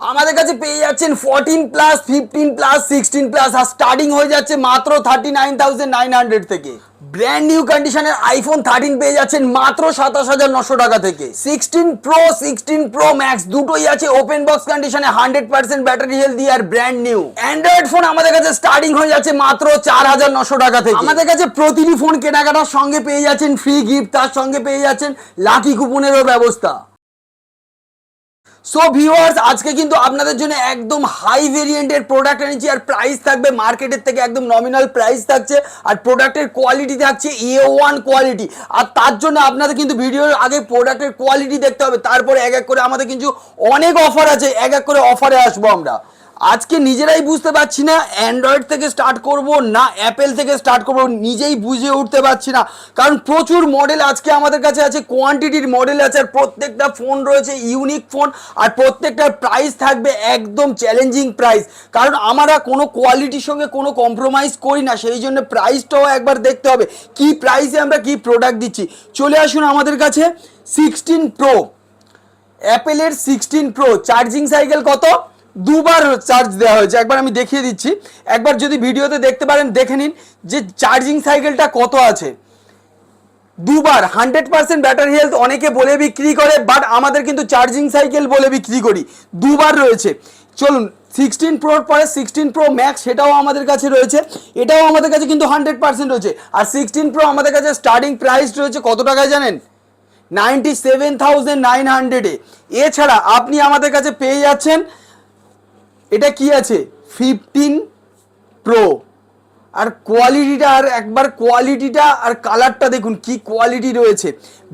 আমাদের কাছে পেয়ে যাচ্ছেন fourteen plus fifteen plus sixteen plus আর স্টার্টিং হয়ে যাচ্ছে মাত্র thirty nine thousand nine hundred থেকে ব্র্যান্ড নিউ কন্ডিশনের আইফোন থার্টিন পেয়ে যাচ্ছেন মাত্র সাতাশ হাজার নশো টাকা থেকে। Sixteen pro sixteen pro max দুটোই আছে ওপেন বক্স কন্ডিশনে হান্ড্রেড পার্সেন্ট ব্যাটারি হেলথ দিয়ে আর ব্র্যান্ড নিউ অ্যান্ড্রয়েড ফোন আমাদের কাছে স্টার্টিং হয়ে যাচ্ছে মাত্র চার হাজার নশো টাকা থেকে। আমাদের কাছে প্রতিটি ফোন কেনাকাটার সঙ্গে পেয়ে যাচ্ছেন ফ্রি গিফট তার সঙ্গে পেয়ে যাচ্ছেন লাকি কুপনেরও ব্যবস্থা। সো ভিউয়ার্স আজকে কিন্তু আপনাদের জন্য একদম হাই ভেরিয়েন্টের প্রোডাক্ট এনেছি আর প্রাইস থাকবে মার্কেটের থেকে একদম নমিনাল প্রাইস থাকছে আর প্রোডাক্টের কোয়ালিটি থাকছে এ ওয়ান কোয়ালিটি আর তার জন্য আপনাদের কিন্তু ভিডিওর আগে প্রোডাক্টের কোয়ালিটি দেখতে হবে। তারপরে এক এক করে আমাদের কিন্তু অনেক অফার আছে, এক এক করে অফারে আসব আমরা। আজকে নিজেরাই বুঝতে পারছি না অ্যান্ড্রয়েড থেকে স্টার্ট করব না অ্যাপেল থেকে স্টার্ট করব, নিজেই বুঝে উঠতে পারছি না। কারণ প্রচুর মডেল আজকে আমাদের কাছে আছে কোয়ান্টিটির মডেল আছে, আর প্রত্যেকটা ফোন রয়েছে ইউনিক ফোন আর প্রত্যেকটার প্রাইস থাকবে একদম চ্যালেঞ্জিং প্রাইস কারণ আমরা কোনো কোয়ালিটির সঙ্গে কোনো কম্প্রোমাইজ করি না, সেই জন্য প্রাইসটাও একবার দেখতে হবে, কি প্রাইসে আমরা কি প্রোডাক্ট দিচ্ছি। চলে আসুন আমাদের কাছে সিক্সটিন প্রো অ্যাপেলের সিক্সটিন প্রো চার্জিং সাইকেল কত? দুবার চার্জ দেওয়া হয়েছে। একবার আমি দেখিয়ে দিচ্ছি। একবার যদি ভিডিওতে দেখতে পারেন, দেখে নিন যে চার্জিং সাইকেলটা কত আছে। দুবার হান্ড্রেড পার্সেন্ট ব্যাটারি হেলথ অনেকে বলে বিক্রি করে বাট আমাদের কিন্তু চার্জিং সাইকেল বলে বিক্রি করি। দুবার রয়েছে। চলুন সিক্সটিন প্রোর পরে সিক্সটিন প্রো ম্যাক্স সেটাও আমাদের কাছে রয়েছে। এটাও আমাদের কাছে কিন্তু হান্ড্রেড পার্সেন্ট রয়েছে। আর সিক্সটিন প্রো আমাদের কাছে স্টার্টিং প্রাইস রয়েছে কত টাকায় জানেন? নাইনটি সেভেন থাউজেন্ড নাইন হান্ড্রেডে এছাড়া আপনি আমাদের কাছে পেয়ে যাচ্ছেন এটা কি আছে? ফিফটিন প্রো আর কোয়ালিটিটা আর একবার কোয়ালিটিটা আর কালারটা দেখুন, কি কোয়ালিটি রয়েছে।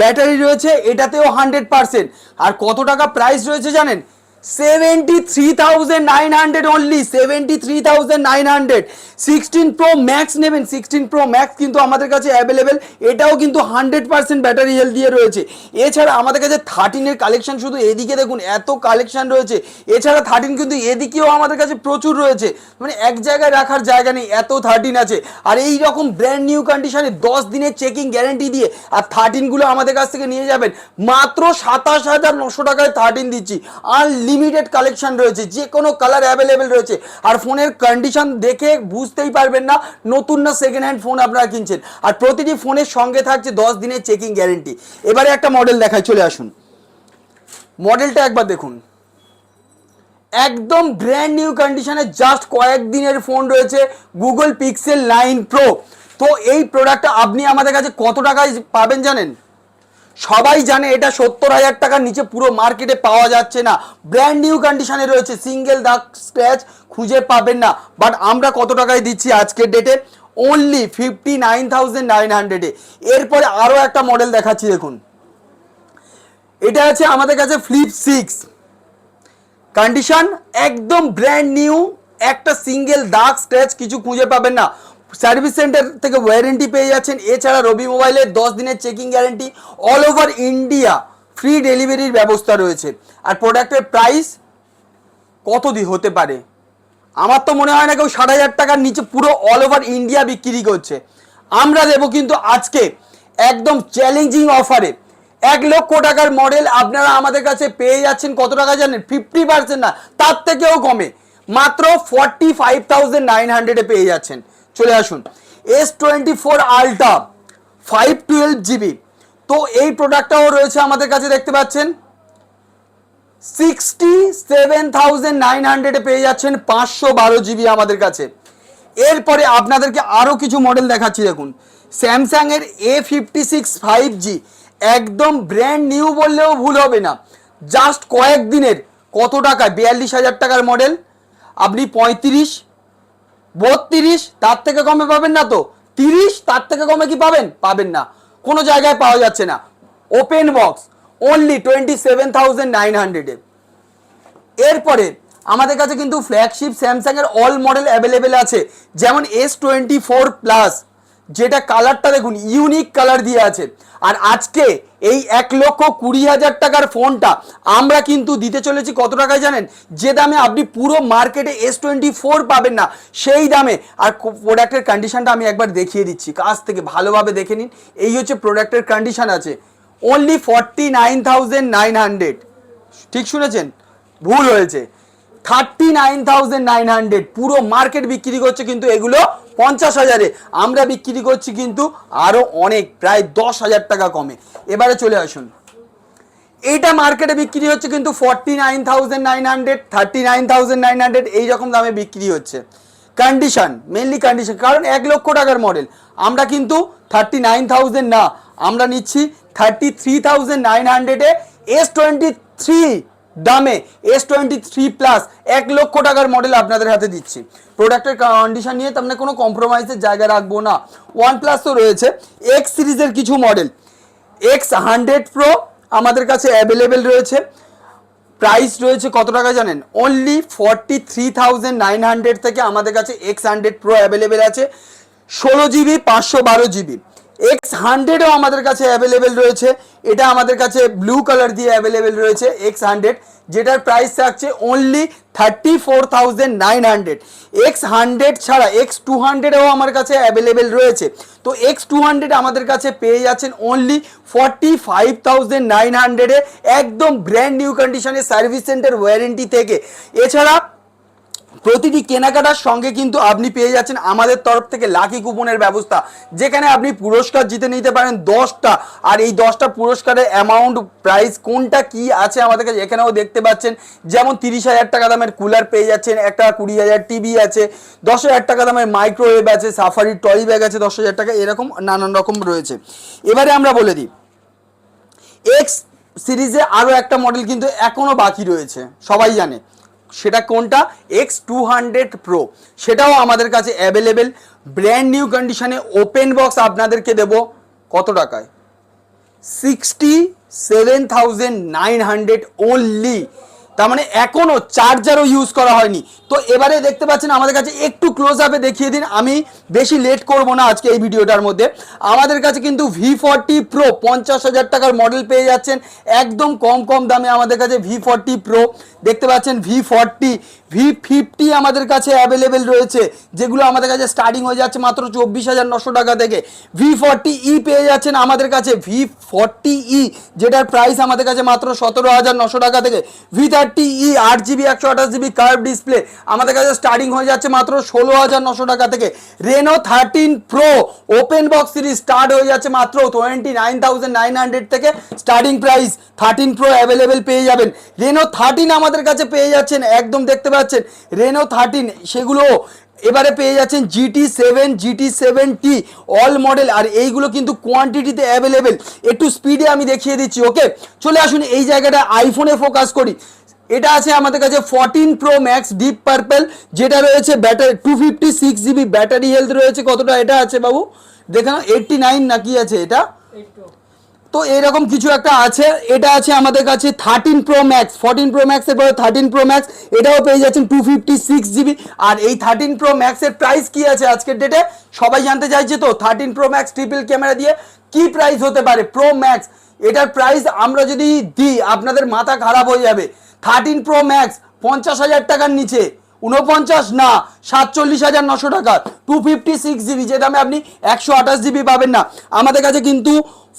ব্যাটারি রয়েছে, এটাতেও হান্ড্রেড পারসেন্ট আর কত টাকা প্রাইস রয়েছে জানেন? Seventy three thousand nine hundred only seventy three thousand nine hundred sixteen pro max নেবেন সিক্সটিন প্রো ম্যাক্স কিন্তু আমাদের কাছে অ্যাভেলেবেল এটাও কিন্তু হান্ড্রেড পার্সেন্ট ব্যাটারি হেলথ দিয়ে রয়েছে। এছাড়া আমাদের কাছে থার্টিনের কালেকশন শুধু এদিকে দেখুন, এত কালেকশন রয়েছে। এছাড়া থার্টিন কিন্তু এদিকেও আমাদের কাছে প্রচুর রয়েছে। মানে এক জায়গায় রাখার জায়গা নেই, এত থার্টিন আছে। আর এই রকম ব্র্যান্ড নিউ কন্ডিশনে দশ দিনের চেকিং গ্যারেন্টি দিয়ে আর থার্টিনগুলো আমাদের কাছ থেকে নিয়ে যাবেন। মাত্র সাতাশ হাজার নশো টাকায় থার্টিন দিচ্ছি। আনলিমিটেড কালেকশন রয়েছে, যে কোনো কালার অ্যাভেলেবেল রয়েছে। আর ফোনের কন্ডিশন দেখে বুঝতেই পারবেন না, নতুন না সেকেন্ড হ্যান্ড ফোন আপনারা কিনছেন। আর প্রতিটি ফোনের সঙ্গে থাকছে দশ দিনের চেকিং গ্যারেন্টি এবারে একটা মডেল দেখায় চলে আসুন। মডেলটা একবার দেখুন। একদম ব্র্যান্ড নিউ কন্ডিশনে জাস্ট কয়েকদিনের ফোন রয়েছে গুগল পিক্সেল নাইন প্রো তো এই প্রোডাক্টটা আপনি আমাদের কাছে কত টাকায় পাবেন জানেন? সবাই জানে এটা সত্তর হাজার টাকার নিচে পুরো মার্কেটে পাওয়া যাচ্ছে না। ব্র্যান্ড নিউ কন্ডিশনে রয়েছে সিঙ্গেল দাগ স্ক্র্যাচ খুঁজে পাবেন না। বাট আমরা কত টাকায় দিচ্ছি আজকের ডেটে only fifty nine thousand nine হান্ড্রেডে এরপরে আরও একটা মডেল দেখাচ্ছি, দেখুন। এটা আছে আমাদের কাছে ফ্লিপ সিক্স কন্ডিশন একদম ব্র্যান্ড নিউ একটা সিঙ্গেল দাগ স্ক্র্যাচ কিছু খুঁজে পাবেন না। সার্ভিস সেন্টার থেকে ওয়ারেন্টি পেয়ে যাচ্ছেন। এছাড়া রবি মোবাইলের দশ দিনের checking guarantee all over India free ডেলিভারির ব্যবস্থা রয়েছে। আর প্রোডাক্টের প্রাইস কত দি হতে পারে? আমার তো মনে হয় না কেউ ষাট হাজার টাকার নিচে পুরো অল ওভার ইন্ডিয়া বিক্রি করছে। আমরা দেবো কিন্তু আজকে একদম চ্যালেঞ্জিং অফারে। এক লক্ষ টাকার মডেল আপনারা আমাদের কাছে পেয়ে যাচ্ছেন। কত টাকা জানেন? ফিফটি পার্সেন্ট না, তার থেকেও কমে। মাত্র ফর্টি ফাইভ থাউজেন্ড নাইন হান্ড্রেডে পেয়ে যাচ্ছেন। চলে আসুন। S twenty four ultra five twelve GB তো এই প্রোডাক্টটাও রয়েছে আমাদের কাছে, দেখতে পাচ্ছেন। সিক্সটি সেভেন থাউজেন্ড নাইন হান্ড্রেডে পেয়ে যাচ্ছেন পাঁচশো বারো জিবি আমাদের কাছে। এরপরে আপনাদেরকে আরও কিছু মডেল দেখাচ্ছি, দেখুন। স্যামসাংয়ের A fifty six five G একদম ব্র্যান্ড নিউ বললেও ভুল হবে না। জাস্ট কয়েকদিনের, কত টাকায়? বিয়াল্লিশ হাজার টাকার মডেল আপনি পঁয়ত্রিশ বত্রিশ তার থেকে কমে পাবেন না তো। তিরিশ, তার থেকে কমে কি পাবেন? পাবেন না। কোনো জায়গায় পাওয়া যাচ্ছে না। Open box only twenty seven thousand nine হান্ড্রেডে এরপরে, আমাদের কাছে কিন্তু ফ্ল্যাগশিপ স্যামসাং এর অল মডেল অ্যাভেলেবেল আছে। যেমন এস টোয়েন্টি ফোর প্লাস যেটা কালারটা দেখুন ইউনিক কালার দিয়ে আছে। আর আজকে এই এক লক্ষ কুড়ি হাজার টাকার ফোনটা আমরা কিন্তু দিতে চলেছি কত টাকায় জানেন? যে দামে আপনি পুরো মার্কেটে এস টোয়েন্টি ফোর পাবেন না, সেই দামে। আর প্রোডাক্টের কন্ডিশনটা আমি একবার দেখিয়ে দিচ্ছি, কাছ থেকে ভালোভাবে দেখে নিন। এই হচ্ছে প্রোডাক্টের কন্ডিশন আছে। Only forty nine thousand nine hundred ঠিক শুনেছেন? ভুল হয়েছে। Thirty nine thousand nine hundred পুরো মার্কেট বিক্রি করছে কিন্তু এগুলো পঞ্চাশ হাজারে। আমরা বিক্রি করছি কিন্তু আরও অনেক, প্রায় দশ হাজার টাকা কমে। এবারে চলে আসুন। এইটা মার্কেটে বিক্রি হচ্ছে কিন্তু forty nine thousand nine hundred thirty nine thousand nine hundred এইরকম দামে বিক্রি হচ্ছে। কন্ডিশন মেনলি কন্ডিশন কারণ এক লক্ষ টাকার মডেল আমরা কিন্তু থার্টি নাইন থাউজেন্ড না, আমরা নিচ্ছি থার্টি থ্রি থাউজেন্ড নাইন হান্ড্রেডে এস টোয়েন্টি থ্রি দামে এস টোয়েন্টি থ্রি প্লাস এক লক্ষ টাকার মডেল আপনাদের হাতে দিচ্ছি। প্রোডাক্টের কন্ডিশন নিয়ে তো আমরা কোনো কম্প্রোমাইজের জায়গা রাখব না। ওয়ান প্লাস তো রয়েছে এক্স সিরিজের কিছু মডেল এক্স হান্ড্রেড প্রো আমাদের কাছে অ্যাভেলেবেল রয়েছে। প্রাইস রয়েছে কত টাকা জানেন? Only forty three thousand nine hundred থেকে আমাদের কাছে এক্স হান্ড্রেড প্রো অ্যাভেলেবেল আছে। ষোলো জিবি পাঁচশো বারো জিবি এক্স হান্ড্রেডও আমাদের কাছে অ্যাভেলেবেল রয়েছে। এটা আমাদের কাছে ব্লু কালার দিয়ে অ্যাভেলেবেল রয়েছে এক্স হান্ড্রেড যেটার প্রাইস থাকছে only thirty four thousand nine hundred X hundred ছাড়া এক্স টু হান্ড্রেডও আমার কাছে অ্যাভেলেবেল রয়েছে। তো এক্স টু হান্ড্রেড আমাদের কাছে পেয়ে যাচ্ছেন only forty five thousand nine হান্ড্রেডে একদম ব্র্যান্ড নিউ কন্ডিশনে সার্ভিস সেন্টার ওয়ারেন্টি থেকে। এছাড়া প্রতিটি কেনাকাটার সঙ্গে কিন্তু আপনি পেয়ে যাচ্ছেন আমাদের তরফ থেকে লাকি কুপনের ব্যবস্থা, যেখানে আপনি পুরস্কার জিতে নিতে পারেন দশটা। আর এই দশটা পুরস্কারের অ্যামাউন্ট প্রাইস কোনটা কি আছে আমাদের কাছে এখানেও দেখতে পাচ্ছেন। যেমন তিরিশ হাজার টাকা দামের কুলার পেয়ে যাচ্ছেন, একটা কুড়ি হাজার টিভি আছে, দশ হাজার টাকা দামের মাইক্রোওয়েভ আছে সাফারি টলি ব্যাগ আছে, দশ হাজার টাকা, এরকম নানান রকম রয়েছে। এবারে আমরা বলে দিই এক্স সিরিজে আরও একটা মডেল কিন্তু এখনও বাকি রয়েছে, সবাই জানে। সেটা কোনটা? এক্স টু হান্ড্রেড প্রো সেটাও আমাদের কাছে অ্যাভেলেবেল ব্র্যান্ড নিউ কন্ডিশনে ওপেন বক্স আপনাদেরকে দেব। কত টাকায়? Sixty seven thousand nine hundred only তার মানে এখনও চার্জারও ইউজ করা হয়নি। তো এবারে দেখতে পাচ্ছেন আমাদের কাছে একটু ক্লোজ আপে দেখিয়ে দিন। আমি বেশি লেট করব না আজকে এই ভিডিওটার মধ্যে। আমাদের কাছে কিন্তু ভি ফর্টি প্রো পঞ্চাশ হাজার টাকার মডেল পেয়ে যাচ্ছেন। একদম কম কম দামে আমাদের কাছে ভি ফর্টি প্রো দেখতে পাচ্ছেন ভি ফর্টি ভি ফিফটি আমাদের কাছে অ্যাভেলেবেল রয়েছে, যেগুলো আমাদের কাছে স্টার্টিং হয়ে যাচ্ছে মাত্র চব্বিশ হাজার নশো টাকা থেকে। ভি ফর্টি ই পেয়ে যাচ্ছেন আমাদের কাছে ভি ফর্টি ই যেটার প্রাইস আমাদের কাছে মাত্র সতেরো হাজার নশো টাকা থেকে। ভি থার্টি ই আট জিবি একশো আঠাশ জিবি কার্ভ ডিসপ্লে আমাদের কাছে স্টার্টিং হয়ে যাচ্ছে মাত্র ষোলো হাজার নশো টাকা থেকে। Reno thirteen pro open box series start হয়ে যাচ্ছে মাত্র twenty nine thousand nine hundred থেকে। Starting price thirteen pro available পেয়ে যাবেন। রেনো থার্টিন আমাদের কাছে পেয়ে যাচ্ছেন, একদম দেখতে পাচ্ছেন। রেনো থার্টিন সেগুলো এবারে পেয়ে যাচ্ছেন GT seven GT seven T all model আর এইগুলো কিন্তু কোয়ান্টিটিতে অ্যাভেলেবেল একটু স্পিডে আমি দেখিয়ে দিচ্ছি ওকে চলে আসুন, এই জায়গাটা আইফোনে ফোকাস করি। এটা আছে আমাদের কাছে fourteen pro max deep purple যেটা রয়েছে battery two fifty six GB battery health রয়েছে কতটা এটা আছে বাবু? দেখেন এইটটি নাইন না কি আছে এটা? তো এরকম কিছু একটা আছে এটা আছে আমাদের কাছে thirteen pro max fourteen pro ম্যাক্সের পরে থার্টিন প্রো ম্যাক্স এটাও পেয়ে যাচ্ছেন টু ফিফটি সিক্স জিবি আর এই থার্টিন প্রো ম্যাক্সের প্রাইস কি আছে আজকের ডেটে সবাই জানতে চাইছে তো thirteen pro max triple camera দিয়ে কি প্রাইস হতে পারে প্রো ম্যাক্স এটার প্রাইস আমরা যদি দিই আপনাদের মাথা খারাপ হয়ে যাবে। থার্টিন প্রো ম্যাক্স পঞ্চাশ হাজার টাকার নিচে। উনপঞ্চাশ না। সাতচল্লিশ হাজার নশো টাকা। টু ফিফটি সিক্স জিবি যে দামে আপনি একশো আঠাশ জিবি পাবেন না। আমাদের কাছে কিন্তু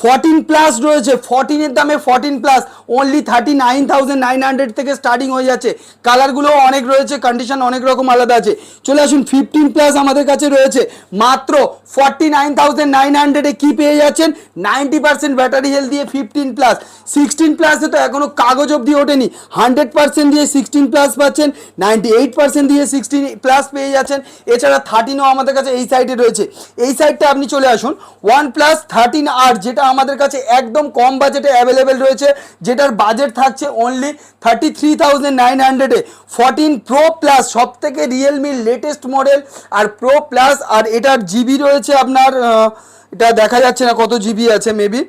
ফর্টিন প্লাস রয়েছে। ফর্টিনের দামে fourteen plus only thirty nine thousand nine hundred থেকে স্টার্টিং হয়ে যাচ্ছে। কালারগুলোও অনেক রয়েছে কন্ডিশন অনেক রকম আলাদা আছে। চলে আসুন ফিফটিন প্লাস আমাদের কাছে রয়েছে। মাত্র ফর্টি নাইন থাউজেন্ড নাইন হান্ড্রেডে কী পেয়ে যাচ্ছেন? নাইনটি পার্সেন্ট ব্যাটারি হেলথ দিয়ে ফিফটিন প্লাস সিক্সটিন প্লাসে তো এখনও কাগজ অবধি ওঠেনি। হান্ড্রেড পার্সেন্ট দিয়ে সিক্সটিন প্লাস পাচ্ছেন। নাইনটি এইট পার্সেন্ট দিয়ে সিক্সটিন প্লাস পেয়ে যাচ্ছেন। এছাড়া থার্টিনও আমাদের কাছে এই সাইডে রয়েছে। এই সাইডটা আপনি চলে আসুন। ওয়ান প্লাস থার্টিন আর যেটা আমাদের কাছে একদম কম বাজেটে অ্যাভেলেবেল রয়েছে, যেটার বাজেট থাকছে only thirty three thousand nine হান্ড্রেডে ফর্টিন প্রো প্লাস সব থেকে রিয়েলমির লেটেস্ট মডেল আর প্রো প্লাস আর এটার জিবি রয়েছে আপনার এটা দেখা যাচ্ছে না কত জিবি আছে মেবি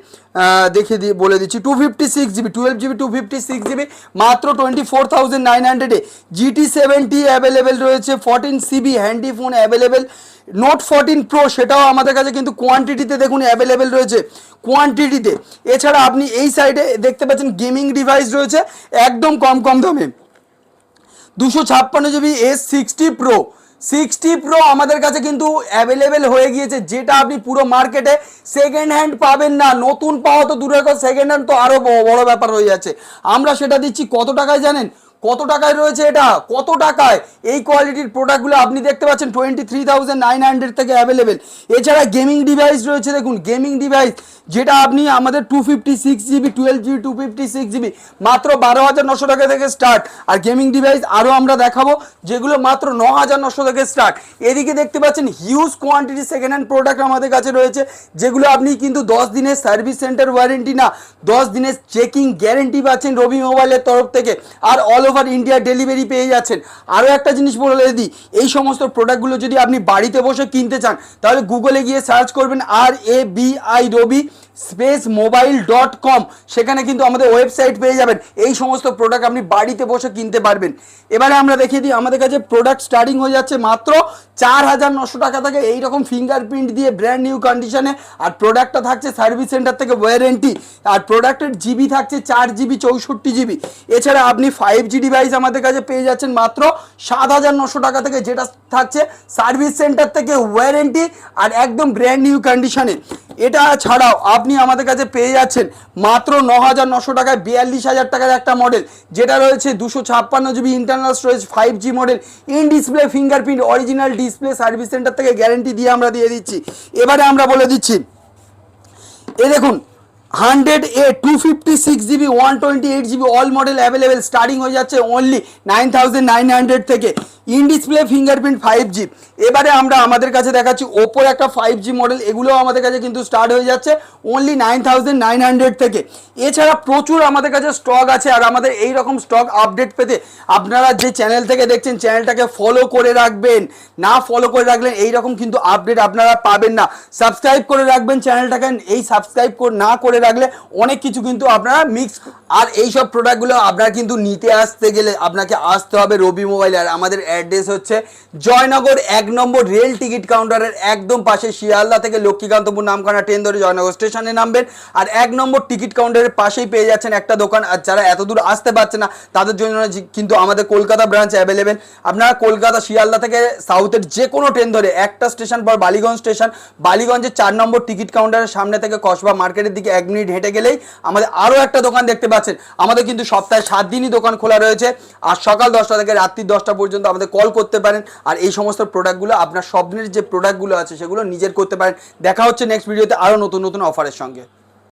দেখে দিয়ে বলে দিচ্ছি। Two fifty six GB twelve GB two fifty six GB মাত্র টোয়েন্টি ফোর থাউজেন্ড নাইন হান্ড্রেডে জিটি সেভেন্টি অ্যাভেলেবেল রয়েছে fourteen CB handy phone available note fourteen pro সেটাও আমাদের কাছে কিন্তু কোয়ান্টিটিতে দেখুন অ্যাভেলেবেল রয়েছে কোয়ান্টিটিতে এছাড়া আপনি এই সাইডে দেখতে পাচ্ছেন গেমিং ডিভাইস রয়েছে, একদম কম কম দামে। দুশো ছাপ্পান্ন GB S sixty pro sixty pro আমাদের কাছে কিন্তু অ্যাভেলেবেল হয়ে গিয়েছে, যেটা আপনি পুরো মার্কেটে সেকেন্ড হ্যান্ড পাবেন না। নতুন পাওয়া তো দূরের কথা সেকেন্ড হ্যান্ড তো আরও বড় ব্যাপার হয়ে যাচ্ছে। আমরা সেটা দিচ্ছি কত টাকায় জানেন? কত টাকায় রয়েছে এটা? কত টাকায়? এই কোয়ালিটির প্রোডাক্টগুলো আপনি দেখতে পাচ্ছেন twenty three thousand nine hundred থেকে অ্যাভেলেবেল এছাড়া গেমিং ডিভাইস রয়েছে দেখুন গেমিং ডিভাইস যেটা আপনি আমাদের two fifty six GB twelve GB two fifty six GB মাত্র বারো হাজার নশো টাকা থেকে স্টার্ট আর গেমিং ডিভাইস আরও আমরা দেখাবো, যেগুলো মাত্র ন হাজার নশো থেকে স্টার্ট এদিকে দেখতে পাচ্ছেন huge quantity second hand product আমাদের কাছে রয়েছে, যেগুলো আপনি কিন্তু দশ দিনের সার্ভিস সেন্টার ওয়ারেন্টি না, দশ দিনের চেকিং গ্যারেন্টি পাচ্ছেন রবি মোবাইলের তরফ থেকে। আর অল ওভার ইন্ডিয়া ডেলিভারি পেয়ে যাচ্ছেন। আরও একটা জিনিস বলে দিই, এই সমস্ত প্রোডাক্টগুলো যদি আপনি বাড়িতে বসে কিনতে চান, তাহলে গুগলে গিয়ে সার্চ করবেন আর A B I Rabi space mobile dot com সেখানে কিন্তু আমাদের ওয়েবসাইট পেয়ে যাবেন। এই সমস্ত প্রোডাক্ট আপনি বাড়িতে বসে কিনতে পারবেন। এবারে আমরা দেখিয়ে দিই, আমাদের কাছে প্রোডাক্ট স্টার্টিং হয়ে যাচ্ছে মাত্র চার হাজার নশো টাকা থেকে এইরকম ফিঙ্গারপ্রিন্ট দিয়ে ব্র্যান্ড নিউ কন্ডিশনে আর প্রোডাক্টটা থাকছে সার্ভিস সেন্টার থেকে ওয়ারেন্টি আর প্রোডাক্টের জিবি থাকছে চার জিবি চৌষট্টি জিবি এছাড়া আপনি ফাইভ জি ডিভাইস আমাদের কাছে পেয়ে যাচ্ছেন মাত্র সাত হাজার নশো টাকা থেকে, যেটা থাকছে সার্ভিস সেন্টার থেকে ওয়ারেন্টি আর একদম ব্র্যান্ড নিউ কন্ডিশনে এটা ছাড়াও আপনি আমাদের কাছে পেয়ে যাচ্ছেন মাত্র ন হাজার নশো টাকায় বিয়াল্লিশ হাজার টাকার একটা মডেল যেটা রয়েছে দুশো ছাপ্পান্ন GB internal storage five G model in display fingerprint original display service centre থেকে গ্যারেন্টি দিয়ে আমরা দিয়ে দিচ্ছি। এবারে আমরা বলে দিচ্ছি। এ দেখুন hundred a two fifty six GB one twenty eight GB all model available starting হয়ে যাচ্ছে only nine thousand nine hundred থেকে। In display fingerprint five G এবারে আমরা আমাদের কাছে দেখাচ্ছি ওপোর একটা ফাইভ জি মডেল এগুলোও আমাদের কাছে কিন্তু স্টার্ট হয়ে যাচ্ছে only nine thousand nine hundred থেকে। এছাড়া প্রচুর আমাদের কাছে স্টক আছে আর আমাদের এই রকম স্টক আপডেট পেতে আপনারা যে চ্যানেল থেকে দেখছেন চ্যানেলটাকে ফলো করে রাখবেন। না ফলো করে রাখলেন এই রকম কিন্তু আপডেট আপনারা পাবেন না। সাবস্ক্রাইব করে রাখবেন চ্যানেলটাকে এই সাবস্ক্রাইব না করে রাখলে অনেক কিছু কিন্তু আপনারা মিক্স আর এই সব প্রোডাক্টগুলো আপনারা কিন্তু নিতে আসতে গেলে আপনাকে আসতে হবে রবি মোবাইল আর আমাদের অ্যাড্রেস হচ্ছে জয়নগর এক নম্বর রেল টিকিট কাউন্টারের একদম পাশে শিয়ালদা থেকে লক্ষ্মীকান্তপুর নামখানা ট্রেন ধরে জয়নগর স্টেশনে নামবেন। আর এক নম্বর টিকিট কাউন্টারের পাশেই পেয়ে যাচ্ছেন একটা দোকান। আর যারা এত দূর আসতে পারছে না, তাদের জন্য কিন্তু আমাদের কলকাতা ব্রাঞ্চ অ্যাভেলেবেল আপনারা কলকাতা, শিয়ালদা থেকে সাউথের যে কোনো ট্রেন ধরে একটা স্টেশন পর বালিগঞ্জ স্টেশন বালিগঞ্জের চার নম্বর টিকিট কাউন্টারের সামনে থেকে কসবা মার্কেটের দিকে এক মিনিট হেঁটে গেলেই আমাদের আরও একটা দোকান দেখতে পাচ্ছেন। আমাদের কিন্তু সপ্তাহে সাত দিনই দোকান খোলা রয়েছে। আর সকাল দশটা থেকে রাত্রি দশটা পর্যন্ত আমাদের কল করতে পারেন আর এই সমস্ত প্রোডাক্টগুলো আপনার স্বপ্নের যে প্রোডাক্টগুলো আছে সেগুলো নিজের করতে পারেন। দেখা হচ্ছে নেক্সট ভিডিওতে আরও নতুন নতুন অফারের সঙ্গে।